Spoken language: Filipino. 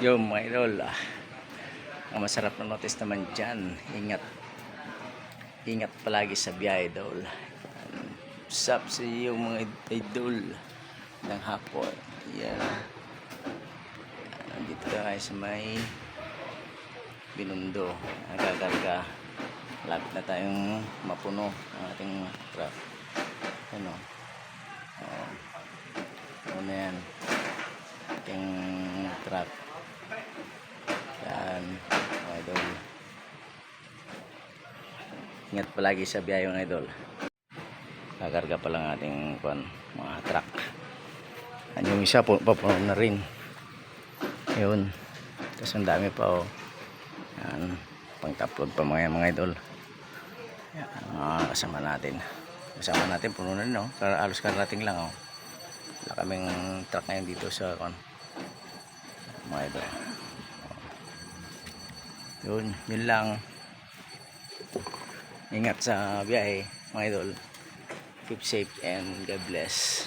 Yung mga idol, ah, ang masarap na notice naman dyan, ingat, ingat palagi sa biyahe idol. Sup sa iyo mga idol ng hapon. Yan. Nandito tayo sa may binundo. Nagagarga. Lapit na tayong mapuno ang ating truck. Ano? Oh. Ano na yan? Ating truck. Yan. Mga idol. Ingat palagi sa biyahe mga idol. Kakarga pa lang ating kwan, mga truck. Yan yung isa po, papuno na rin. Yun. Tapos ang dami pa oh. Yan. Pang upload pa mga mga idol. Yan. Mga kasama natin. Kasama natin puno na rin oh. Alos karating lang oh. Wala kaming truck ngayon dito sa kwan. Mga idol. Yun, yun lang. Ingat sa biyahe, mga idol. Keep safe and God bless.